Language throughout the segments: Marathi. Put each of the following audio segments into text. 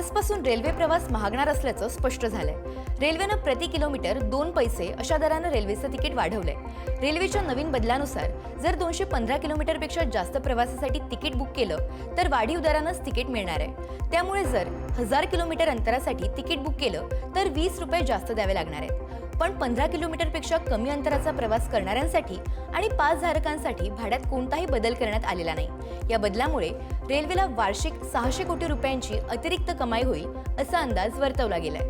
आजपासून रेल्वे प्रवास महागणार असल्याचं स्पष्ट झालंय. रेल्वेनं प्रति किलोमीटर दोन पैसे अशा दरानं रेल्वेचं तिकीट वाढवलंय. रेल्वेच्या नवीन बदलानुसार जर दोनशे पंधरा किलोमीटरपेक्षा जास्त प्रवासासाठी तिकीट बुक केलं तर वाढीव दरानंच तिकीट मिळणार आहे. त्यामुळे जर हजार किलोमीटर अंतरासाठी तिकीट बुक केलं तर वीस रुपये जास्त द्यावे लागणार आहेत. पण पंधरा किलोमीटरपेक्षा कमी अंतराचा प्रवास करणाऱ्यांसाठी आणि पास धारकांसाठी भाड्यात कोणताही बदल करण्यात आलेला नाही. या बदलामुळे रेल्वेला वार्षिक सहाशे कोटी रुपयांची अतिरिक्त कमाई होईल असा अंदाज वर्तवला गेलाय.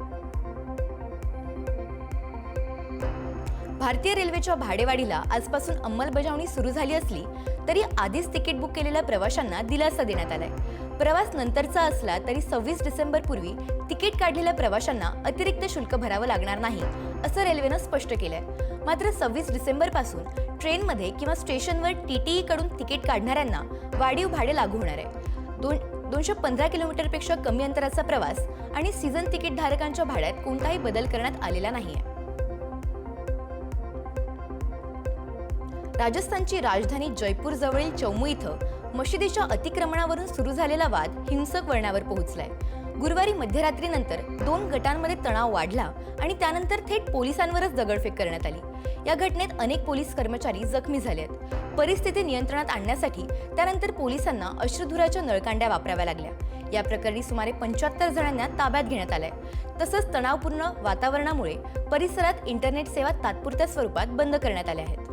भारतीय रेल्वेच्या भाडेवाढीला आजपासून अंमलबजावणी सुरू झाली असली तरी आधीच तिकीट बुक केलेल्या प्रवाशांना दिलासा देण्यात आलाय. प्रवास नंतरचा असला तरी सव्वीस डिसेंबर पूर्वी तिकीट काढलेल्या प्रवाशांना अतिरिक्त शुल्क भरावं लागणार नाही असं रेल्वेनं स्पष्ट केलंय. मात्र सव्वीस डिसेंबरपासून ट्रेनमध्ये किंवा स्टेशनवर टीटीई कडून तिकीट काढणाऱ्यांना वाढीव भाडे लागू होणार आहे. दोन दोनशे पंधरा किलोमीटरपेक्षा कमी अंतराचा प्रवास आणि सीझन तिकीट धारकांच्या भाड्यात कोणताही बदल करण्यात आलेला नाही आहे राजस्थानची राजधानी जयपूर जवळील चौमू इथं मशिदीच्या अतिक्रमणावरून सुरू झालेला वाद हिंसक वळणावर पोहोचलाय. गुरुवारी मध्यरात्रीनंतर दोन गटांमध्ये तणाव वाढला आणि त्यानंतर थेट पोलिसांवरच दगडफेक करण्यात आली. या घटनेत अनेक पोलीस कर्मचारी जखमी झाले आहेत. परिस्थिती नियंत्रणात आणण्यासाठी त्यानंतर पोलिसांना अश्रुधुराच्या नळकांड्या वापराव्या लागल्या. या प्रकरणी सुमारे पंच्याहत्तर जणांना ताब्यात घेण्यात आलंय. तसंच तणावपूर्ण वातावरणामुळे परिसरात इंटरनेट सेवा तात्पुरत्या स्वरूपात बंद करण्यात आल्या आहेत.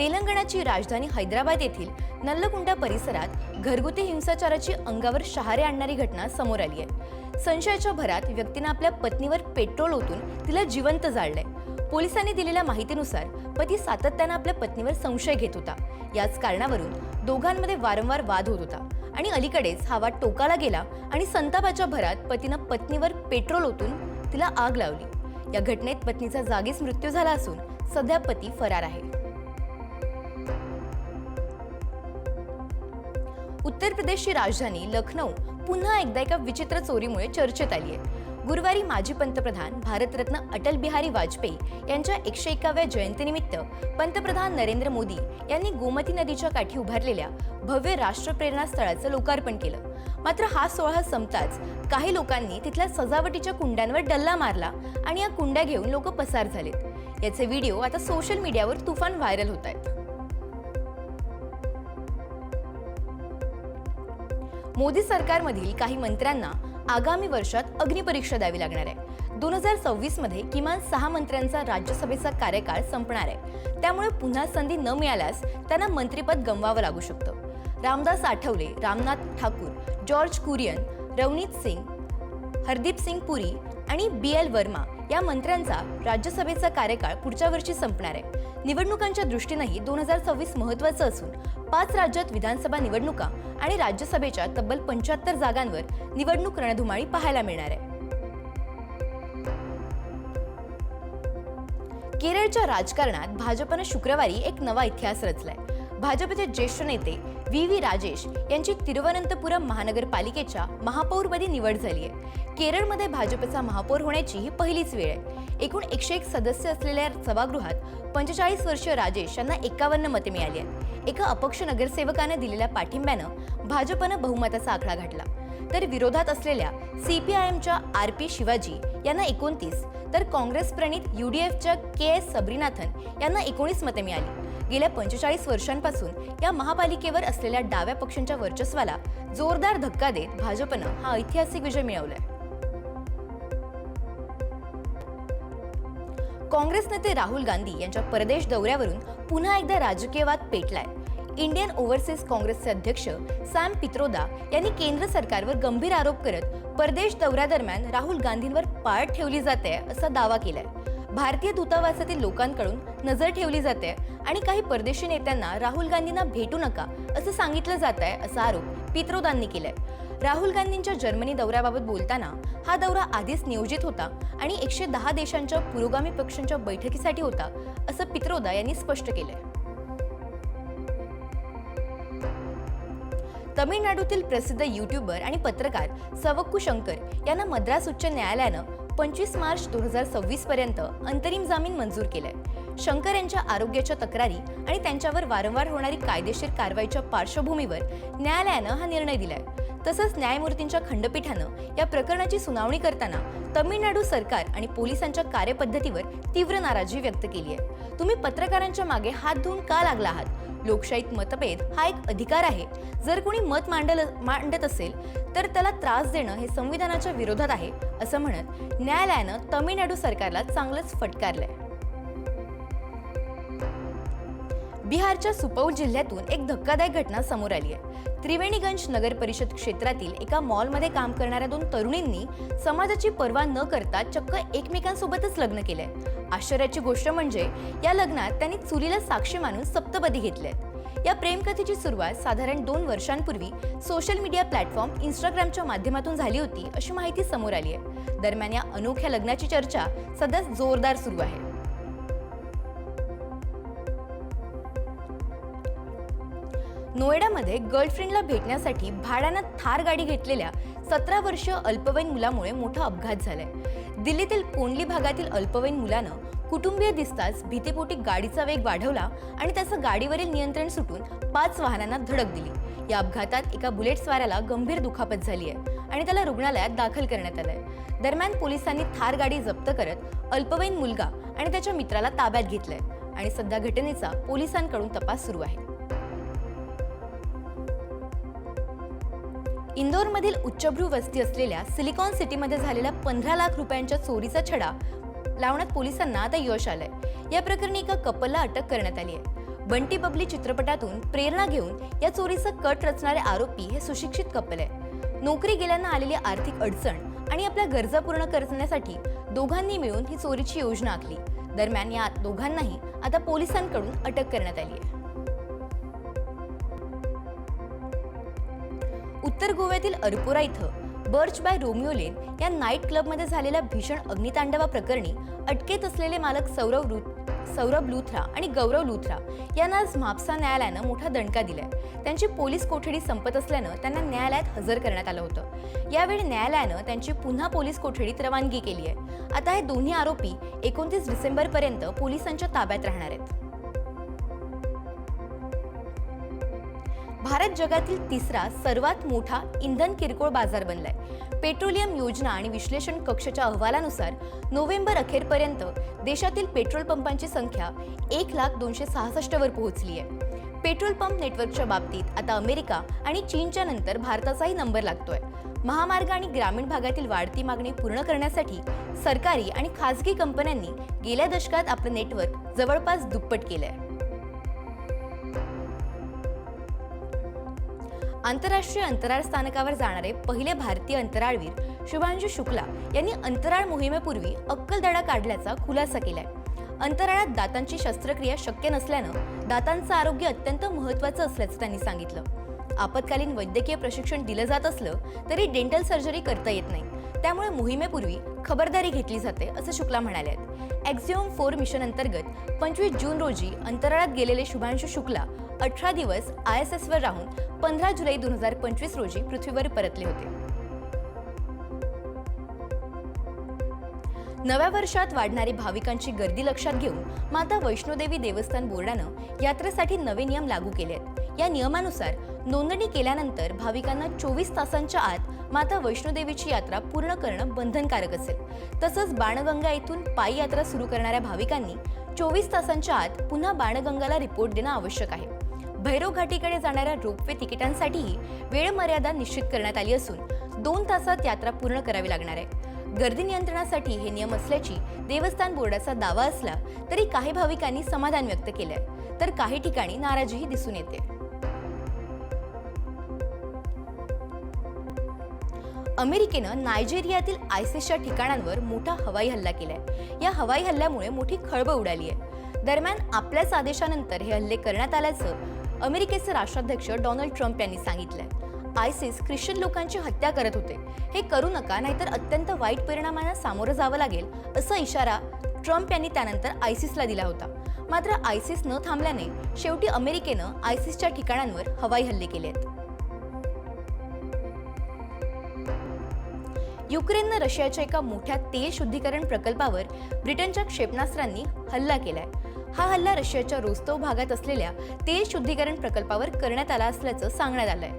तेलंगणाची राजधानी हैदराबाद येथील नल्लकुंडा परिसरात घरगुती हिंसाचाराची अंगावर शहारे आणणारी घटना समोर आली आहे. संशयाच्या भरात व्यक्तीनं आपल्या पत्नीवर पेट्रोल ओतून तिला जिवंत जाळलंय. पोलिसांनी दिलेल्या माहितीनुसार पती सातत्यानं आपल्या पत्नीवर संशय घेत होता. याच कारणावरून दोघांमध्ये वारंवार वाद होत होता आणि अलीकडेच हा वाद टोकाला गेला आणि संतापाच्या भरात पतीनं पत्नीवर पेट्रोल ओतून तिला आग लावली. या घटनेत पत्नीचा जागीच मृत्यू झाला असून सध्या पती फरार आहे. उत्तर प्रदेशची राजधानी लखनौ पुन्हा एकदा एका विचित्र चोरीमुळे चर्चेत आली आहे गुरुवारी माजी पंतप्रधान भारतरत्न अटल बिहारी वाजपेयी यांच्या एकशे एकाव्या जयंतीनिमित्त पंतप्रधान नरेंद्र मोदी यांनी गोमती नदीच्या काठी उभारलेल्या भव्य राष्ट्रप्रेरणा स्थळाचं लोकार्पण केलं. मात्र हा सोहळा संपताच काही लोकांनी तिथल्या सजावटीच्या कुंड्यांवर डल्ला मारला आणि या कुंड्या घेऊन लोक पसार झालेत. याचे व्हिडिओ आता सोशल मीडियावर तुफान व्हायरल होत आहेत मोदी सरकारमधील काही मंत्र्यांना आगामी वर्षात अग्निपरीक्षा द्यावी लागणार आहे. दोन हजार सव्वीसमध्ये किमान सहा मंत्र्यांचा राज्यसभेचा कार्यकाळ संपणार आहे. त्यामुळे पुन्हा संधी न मिळाल्यास त्यांना मंत्रीपद गमवावं लागू शकतं. रामदास आठवले रामनाथ ठाकूर जॉर्ज कुरियन रवनीत सिंग हरदीप सिंग पुरी आणि बी एल वर्मा या मंत्र्यांचा राज्यसभेचा कार्यकाळ पुढच्या वर्षी संपणार आहे. निवडणुकांच्या दृष्टीनंही दोन हजार सव्वीस महत्वाचं असून पाच राज्यात विधानसभा निवडणुका आणि राज्यसभेच्या तब्बल पंच्याहत्तर जागांवर निवडणूक रणधुमाळी पाहायला मिळणार आहे. केरळच्या राजकारणात भाजपनं शुक्रवारी एक नवा इतिहास रचलाय. भाजपचे ज्येष्ठ नेते व्ही व्ही राजेश यांची तिरुवनंतपुरम महानगरपालिकेच्या महापौरपदी निवड झाली आहे. केरळमध्ये भाजपचा महापौर होण्याची ही पहिलीच वेळ आहे. एकूण एकशे एक सदस्य असलेल्या सभागृहात पंचेचाळीस वर्षीय राजेश यांना एकावन्न मते मिळाली आहेत. एका अपक्ष नगरसेवकानं दिलेल्या पाठिंब्यानं भाजपनं बहुमताचा आकडा घातला. तर विरोधात असलेल्या सी पी आय एमच्या आर पी शिवाजी यांना एकोणतीस तर काँग्रेस प्रणित एफच्या के एस सबरीनाथन यांना एकोणीस मते मिळाली. गेल्या पंचेचाळीस वर्षांपासून या महापालिकेवर असलेल्या डाव्या पक्षांच्या वर्चस्वाला जोरदार धक्का देत भाजपनं हा ऐतिहासिक विजय मिळवलाय. काँग्रेस नेते राहुल गांधी यांच्या परदेश दौऱ्यावरून पुन्हा एकदा राजकीय वाद पेटलाय. इंडियन ओव्हरसीज काँग्रेसचे अध्यक्ष सॅम पित्रोदा यांनी केंद्र सरकारवर गंभीर आरोप करत परदेश दौऱ्यादरम्यान राहुल गांधींवर पाळत ठेवली जाते असा दावा केलाय. भारतीय दूतावासातील लोकांकडून नजर ठेवली जाते आणि काही परदेशी नेत्यांना राहुल गांधींना भेटू नका असं सांगितलं जात आहे असा आरोप पित्रोदांनी केलाय. राहुल गांधींच्या जर्मनी दौऱ्याबाबत बोलताना हा दौरा आधीच नियोजित होता आणि एकशे दहा देशांच्या पुरोगामी पक्षांच्या बैठकीसाठी होता असं पित्रोदा यांनी स्पष्ट केलंय. तमिळनाडूतील प्रसिद्ध युट्यूबर आणि पत्रकार सवक्कू शंकर यांना मद्रास उच्च न्यायालयानं पंचवीस मार्च दोन हजार सव्वीस पर्यंत अंतरिम जामीन मंजूर केलाय. शंकर यांच्या आरोग्याच्या तक्रारी आणि त्यांच्यावर वारंवार होणारी कायदेशीर कारवाईच्या पार्श्वभूमीवर न्यायालयानं हा निर्णय दिलाय. तसंच न्यायमूर्तींच्या खंडपीठानं या प्रकरणाची सुनावणी करताना तमिळनाडू सरकार आणि पोलिसांच्या कार्यपद्धतीवर तीव्र नाराजी व्यक्त केली आहे. तुम्ही पत्रकारांच्या मागे हात धुवून का लागला आहात? लोकशाहीत मतभेद हा एक अधिकार आहे. जर कोणी मत मांडल मांडत असेल तर त्याला त्रास देणं हे संविधानाच्या विरोधात आहे असं म्हणत न्यायालयानं तमिळनाडू सरकारला चांगलंच फटकारलंय. बिहारच्या सुपौल जिल्ह्यातून एक धक्कादायक घटना समोर आली आहे. त्रिवेणीगंज नगर परिषद क्षेत्रातील एका मॉलमध्ये काम करणाऱ्या दोन तरुणींनी समाजाची पर्वा न करता चक्क एकमेकांसोबतच लग्न केलंय. आश्चर्याची गोष्ट म्हणजे या लग्नात त्यांनी चुलीला साक्षी मानून सप्तपदी घेतलेत. या प्रेमकथेची सुरुवात साधारण दोन वर्षांपूर्वी सोशल मीडिया प्लॅटफॉर्म इंस्टाग्रामच्या माध्यमातून झाली होती अशी माहिती समोर आली आहे. दरम्यान या अनोख्या लग्नाची चर्चा सध्या जोरदार सुरू आहे. नोएडामध्ये गर्लफ्रेंडला भेटण्यासाठी भाड्यानं थार गाडी घेतलेल्या सतरा वर्ष अल्पवयीन मुलामुळे मोठा अपघात झालाय. दिल्लीतील कोंडली भागातील अल्पवयीन मुलानं कुटुंबीय दिसताच भीतीपोटी गाडीचा वेग वाढवला आणि त्याचं गाडीवरील नियंत्रण सुटून पाच वाहनांना धडक दिली. या अपघातात एका बुलेट स्वाराला गंभीर दुखापत झाली आहे आणि त्याला रुग्णालयात दाखल करण्यात आलंय. दरम्यान पोलिसांनी थार गाडी जप्त करत अल्पवयीन मुलगा आणि त्याच्या मित्राला ताब्यात घेतलंय आणि सध्या घटनेचा पोलिसांकडून तपास सुरू आहे. इंदोरमधील उच्चभ्रू वस्ती असलेल्या सिलिकॉन सिटीमध्ये झालेल्या पंधरा लाख रुपयांच्या चोरीचा छडा लावण्यात पोलिसांना आता यश आलंय. या प्रकरणी एका कपलला अटक करण्यात आली आहे. बंटी बबली चित्रपटातून प्रेरणा घेऊन या चोरीचा कट रचणारे आरोपी हे सुशिक्षित कपल आहे नोकरी गेल्यानं आलेली आर्थिक अडचण आणि आपल्या गरजा पूर्ण करण्यासाठी दोघांनी मिळून ही चोरीची योजना आखली. दरम्यान या दोघांनाही आता पोलिसांकडून अटक करण्यात आली आहे. उत्तर गोव्यातील अरपोरा इथं बर्च बाय रोमिओ लेन या नाईट क्लबमध्ये झालेल्या भीषण अग्नितांडवा प्रकरणी अटकेत असलेले मालक सौरव लू सौरभ लुथरा आणि गौरव लुथरा यांना आज म्हापसा न्यायालयानं मोठा दणका दिलाय. त्यांची पोलीस कोठडी संपत असल्यानं त्यांना न्यायालयात हजर करण्यात आलं होतं. यावेळी न्यायालयानं त्यांची पुन्हा पोलीस कोठडीत रवानगी केली आहे. आता हे दोन्ही आरोपी एकोणतीस डिसेंबरपर्यंत पोलिसांच्या ताब्यात राहणार आहेत. भारत जगातील तिसरा सर्वात मोठा इंधन किरकोळ बाजार बनलाय. पेट्रोलियम योजना आणि विश्लेषण कक्षाच्या अहवालानुसार नोव्हेंबर अखेरपर्यंत देशातील पेट्रोल पंपांची संख्या एक लाख दोनशे सहासष्टवर पोहोचली आहे. पेट्रोल पंप नेटवर्कच्या बाबतीत आता अमेरिका आणि चीनच्या नंतर भारताचाही नंबर लागतोय. महामार्ग आणि ग्रामीण भागातील वाढती मागणी पूर्ण करण्यासाठी सरकारी आणि खासगी कंपन्यांनी गेल्या दशकात आपलं नेटवर्क जवळपास दुप्पट केलंय. आंतरराष्ट्रीय अंतराळ स्थानकावर जाणारे पहिले भारतीय अंतराळवीर शुभांशु शुक्ला यांनी अंतराळ मोहिमेपूर्वी अक्कलदडा काढल्याचा खुलासा केलाय. अंतराळात दातांची शस्त्रक्रिया शक्य नसल्यानं दातांचं आरोग्य अत्यंत महत्त्वाचं असल्याचं त्यांनी सांगितलं. आपत्कालीन वैद्यकीय प्रशिक्षण दिलं जात असलं तरी डेंटल सर्जरी करता येत नाही. त्यामुळे मोहिमेपूर्वी खबरदारी घेतली जाते असं शुक्ला म्हणाले आहेत. एक्झिओम फोर मिशन अंतर्गत पंचवीस जून रोजी अंतराळात गेलेले शुभांशु शुक्ला अठरा दिवस आय एस एसवर राहून पंधरा जुलै दोन हजार पंचवीस रोजी पृथ्वीवर परतले होते. नव्या वर्षात वाढणारी भाविकांची गर्दी लक्षात घेऊन माता वैष्णोदेवी देवस्थान बोर्डानं यात्रेसाठी नवे नियम लागू केले आहेत या नियमानुसार नोंदणी केल्यानंतर भाविकांना चोवीस तासांच्या आत माता वैष्णोदेवीची यात्रा पूर्ण करणं बंधनकारक असेल. तसंच बाणगंगा येथून पायी यात्रा सुरू करणाऱ्या भाविकांनी चोवीस तासांच्या आत पुन्हा बाणगंगाला रिपोर्ट देणं आवश्यक आहे. भैरव घाटीकडे जाणाऱ्या रोपवे तिकिटांसाठीही वेळ मर्यादा निश्चित करण्यात आली असून दोन तासात यात्रा पूर्ण करावी लागणार आहे. गर्दी नियंत्रणासाठी हे नियम असल्याची देवस्थान बोर्डाचा दावा असला तरी काही भाविकांनी समाधान व्यक्त केलंय. तर काही ठिकाणी नाराजीही दिसून येते. अमेरिकेनं नायजेरियातील आयसिसच्या ठिकाणांवर मोठा हवाई हल्ला केलाय. या हवाई हल्ल्यामुळे मोठी खळबळ उडाली आहे. दरम्यान आपल्याच आदेशानंतर हे हल्ले करण्यात आल्याचं अमेरिकेचे राष्ट्राध्यक्ष डोनाल्ड ट्रम्प यांनी सांगितलंय. आयसिस ख्रिश्चन लोकांची हत्या करत होते. हे करू नका नाहीतर अत्यंत वाईट परिणामांना सामोरं जावं लागेल असा इशारा ट्रम्प यांनी त्यानंतर आयसिसला दिला होता. मात्र आयसिस न थांबल्याने शेवटी अमेरिकेनं आयसिसच्या ठिकाणांवर हवाई हल्ले केले आहेत युक्रेननं रशियाच्या एका मोठ्या तेल शुद्धीकरण प्रकल्पावर ब्रिटनच्या क्षेपणास्त्रांनी हल्ला केलाय. हा हल्ला रशियाच्या रोस्तव भागात असलेल्या तेल शुद्धीकरण प्रकल्पावर करण्यात आला असल्याचं सांगण्यात आलंय.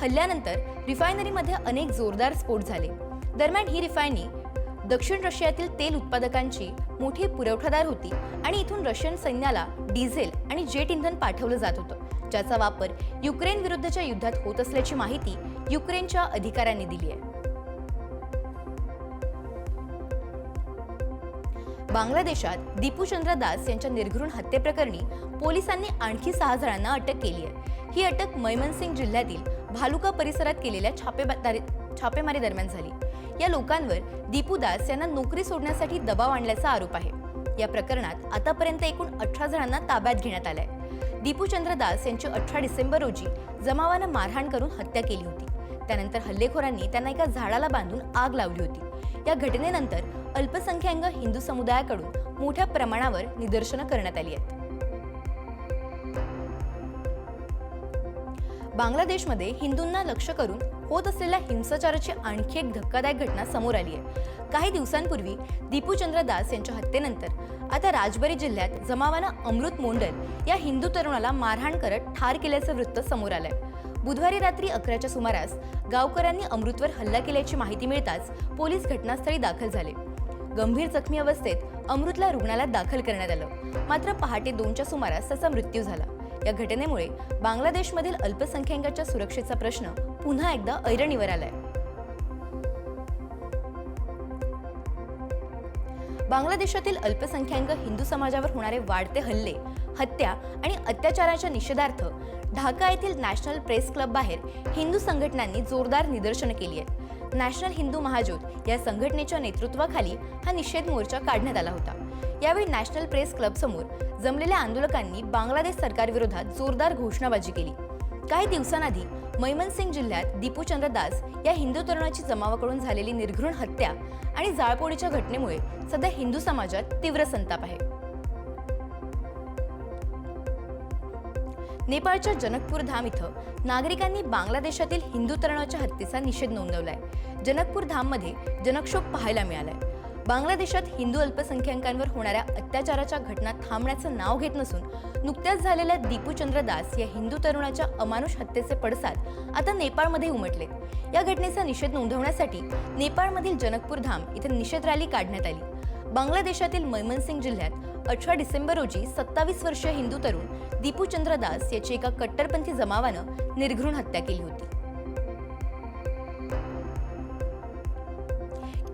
हल्ल्यानंतर रिफायनरीमध्ये अनेक जोरदार स्फोट झाले. दरम्यान ही रिफायनरी दक्षिण रशियातील तेल उत्पादकांची मोठी पुरवठादार होती आणि इथून रशियन सैन्याला डिझेल आणि जेट इंधन पाठवलं जात होतं ज्याचा वापर युक्रेन विरुद्धच्या युद्धात होत असल्याची माहिती युक्रेनच्या अधिकाऱ्यांनी दिली आहे. बांगलादेशात दीपूचंद्र दास यांच्या निर्घृण हत्येप्रकरणी पोलिसांनी आणखी सहा जणांना अटक केली आहे. ही अटक मैमनसिंग जिल्ह्यातील भालुका परिसरात केलेल्या छापेमारी छापेमारी दरम्यान झाली. या लोकांवर दीपू दास यांना नोकरी सोडण्यासाठी दबाव आणल्याचा आरोप आहे. या प्रकरणात आतापर्यंत एकूण अठरा जणांना ताब्यात घेण्यात आलंय. दीपूचंद्र दास यांची अठरा डिसेंबर रोजी जमावानं मारहाण करून हत्या केली होती. त्यानंतर हल्लेखोरांनी त्यांना एका झाडाला बांधून आग लावली होती. या घटनेनंतर अल्पसंख्याक हिंदू समुदायाकडून मोठ्या प्रमाणावर निदर्शनं करण्यात आली आहेत. बांगलादेशमध्ये हिंदूंना लक्ष करून होत असलेल्या हिंसाचाराची आणखी एक धक्कादायक घटना समोर आली आहे. काही दिवसांपूर्वी दीपूचंद्र दास यांच्या हत्येनंतर आता राजबरी जिल्ह्यात जमावानं अमृत मोंडल या हिंदू तरुणाला मारहाण करत ठार केल्याचं वृत्त समोर आलंय. बुधवारी रात्री अकराच्या सुमारास गावकऱ्यांनी अमृतवर हल्ला केल्याची माहिती मिळताच पोलीस घटनास्थळी दाखल झाले. गंभीर जखमी अवस्थेत अमृतला रुग्णालयात दाखल करण्यात आलं. मात्र पहाटे दोनच्या सुमारास त्याचा मृत्यू झाला. या घटनेमुळे बांगलादेशमधील अल्पसंख्याकांच्या सुरक्षेचा प्रश्न पुन्हा एकदा ऐरणीवर आलाय. बांगलादेशातील अल्पसंख्याक हिंदू समाजावर होणारे वाढते हल्ले हत्या आणि अत्याचाराच्या निषेधार्थ ढाका येथील नॅशनल प्रेस क्लब बाहेर हिंदू संघटनांनी जोरदार निदर्शनं केली आहेत. नॅशनल हिंदू महाजोत या संघटनेच्या नेतृत्वाखाली हा निषेध मोर्चा काढण्यात आला होता. यावेळी नॅशनल प्रेस क्लब समोर जमलेल्या आंदोलकांनी बांगलादेश सरकारविरोधात जोरदार घोषणाबाजी केली. काही दिवसांआधी मैमनसिंग जिल्ह्यात दीपूचंद्र दास या हिंदू तरुणाची जमावाकडून झालेली निर्घृण हत्या आणि जाळपोळीच्या घटनेमुळे सध्या हिंदू समाजात तीव्र संताप आहे. नेपाळच्या जनकपूर धाम इथं नागरिकांनी बांगलादेशातील हिंदू तरुणाच्या हत्येचा निषेध नोंदवलाय. जनकपूर धाममध्ये जनक्षोभ पाहायला मिळालाय. बांगलादेशात हिंदू अल्पसंख्याकांवर होणाऱ्या अत्याचाराच्या घटना थांबण्याचं नाव घेत नसून नुकत्याच झालेल्या दीपूचंद्र दास या हिंदू तरुणाच्या अमानुष हत्येचे पडसाद आता नेपाळमध्ये उमटलेत. या घटनेचा निषेध नोंदवण्यासाठी नेपाळमधील जनकपूर धाम इथे निषेध रॅली काढण्यात आली. बांगलादेशातील मैमनसिंग जिल्ह्यात अठरा डिसेंबर रोजी सत्तावीस वर्षीय हिंदू तरुण दीपूचंद्र दास याची एका कट्टरपंथी जमावानं निर्घृण हत्या केली होती.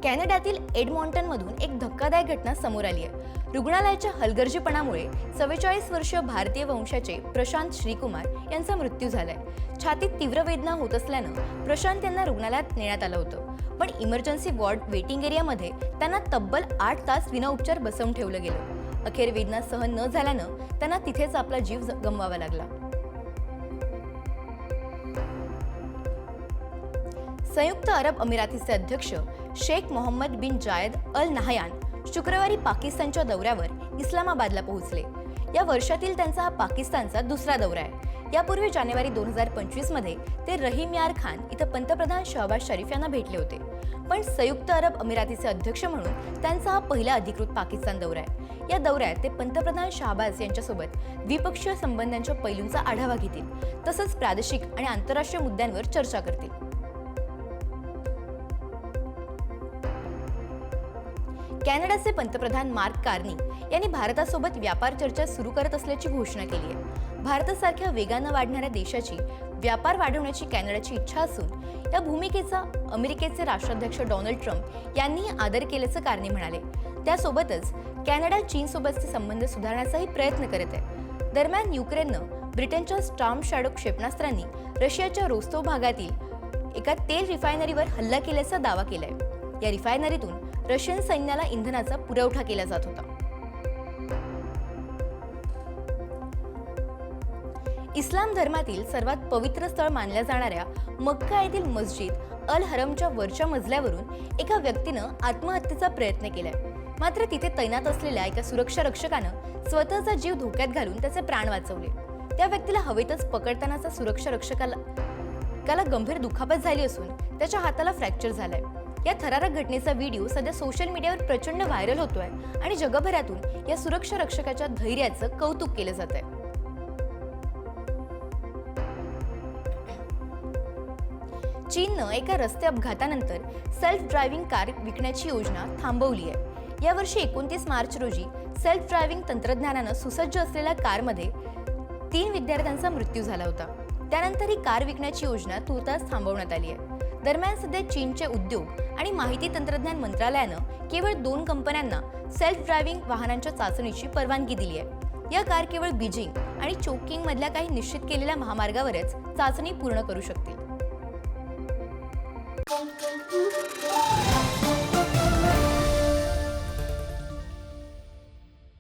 कॅनडातील एडमॉन्टनमधून एक धक्कादायक घटना समोर आली आहे. रुग्णालयाच्या हलगर्जीपणामुळे चव्वेचाळीस वर्षीय भारतीय वंशाचे प्रशांत श्रीकुमार यांचा मृत्यू झालाय. छातीत तीव्र वेदना होत असल्यानं प्रशांत यांना रुग्णालयात नेण्यात आलं होतं. पण इमर्जन्सी वॉर्ड वेटिंग एरियामध्ये त्यांना तब्बल आठ तास विनाउपचार बसवून ठेवलं गेलं. अखेर वेदना सहन न झाल्यानं त्यांना तिथेच आपला जीव गमवावा लागला. संयुक्त अरब अमिरातीचे अध्यक्ष Sheikh Mohammed bin Zayed Al Nahyan शुक्रवारी पाकिस्तानच्या दौऱ्यावर इस्लामाबादला पोहोचले. या वर्षातील त्यांचा हा पाकिस्तानचा दुसरा दौरा आहे. यापूर्वी जानेवारी दोन हजार पंचवीसमध्ये ते रहीम यार खान इथं पंतप्रधान शहबाज शरीफ यांना भेटले होते. पण संयुक्त अरब अमिरातीचे अध्यक्ष म्हणून त्यांचा हा पहिला अधिकृत पाकिस्तान दौरा आहे. या दौऱ्यात ते पंतप्रधान शहबाज यांच्यासोबत द्विपक्षीय संबंधांच्या पैलूंचा आढावा घेतील तसंच प्रादेशिक आणि आंतरराष्ट्रीय मुद्द्यांवर चर्चा करतील. कॅनडाचे पंतप्रधान मार्क कार्नी यांनी भारतासोबत व्यापार चर्चा सुरू करत असल्याची घोषणा केली आहे. भारतासारख्या वेगानं वाढणाऱ्या देशाची व्यापार वाढवण्याची कॅनडाची इच्छा असून या भूमिकेचा अमेरिकेचे राष्ट्राध्यक्ष डोनाल्ड ट्रम्प यांनीही आदर केल्याचं कार्नी म्हणाले. त्यासोबतच कॅनडा चीनसोबतचे संबंध सुधारण्याचाही प्रयत्न करत आहे. दरम्यान युक्रेननं ब्रिटनच्या स्टार्म शॅडो क्षेपणास्त्रांनी रशियाच्या रोस्तोव भागातील एका तेल रिफायनरीवर हल्ला केल्याचा दावा केलाय. या रिफायनरीतून रशियन सैन्याला इंधनाचा पुरवठा केला जात होता. इस्लाम धर्मातील सर्वात पवित्र स्थळ मानल्या जाणाऱ्या मक्का येथील मस्जिद अल हरमच्या वरच्या मजल्यावरून एका व्यक्तीनं आत्महत्येचा प्रयत्न केलाय. मात्र तिथे तैनात असलेल्या एका सुरक्षा रक्षकानं स्वतःचा जीव धोक्यात घालून त्याचे प्राण वाचवले. त्या व्यक्तीला हवेतच पकडतानाचा सुरक्षा रक्षकाला गंभीर दुखापत झाली असून त्याच्या हाताला फ्रॅक्चर झालाय. या थरारक घटनेचा व्हिडिओ सध्या सोशल मीडियावर प्रचंड व्हायरल होतोय आणि जगभरातून या सुरक्षा रक्षकाच्या धैर्याचं कौतुक केलं जात आहे चीननं एका रस्ते अपघातानंतर सेल्फ ड्रायव्हिंग कार विकण्याची योजना थांबवली आहे. यावर्षी एकोणतीस मार्च रोजी सेल्फ ड्रायव्हिंग तंत्रज्ञानानं सुसज्ज असलेल्या कारमध्ये तीन विद्यार्थ्यांचा मृत्यू झाला होता. त्यानंतर ही कार विकण्याची योजना तुर्तास थांबवण्यात आली आहे. दरम्यान सध्या चीनचे उद्योग आणि माहिती तंत्रज्ञान मंत्रालयानं केवळ दोन कंपन्यांना सेल्फ ड्रायव्हिंग वाहनांच्या चाचणीची परवानगी दिली आहे. या कार केवळ बीजिंग आणि चोकिंग मधल्या काही निश्चित केलेल्या महामार्गावरच चाचणी पूर्ण करू शकतील.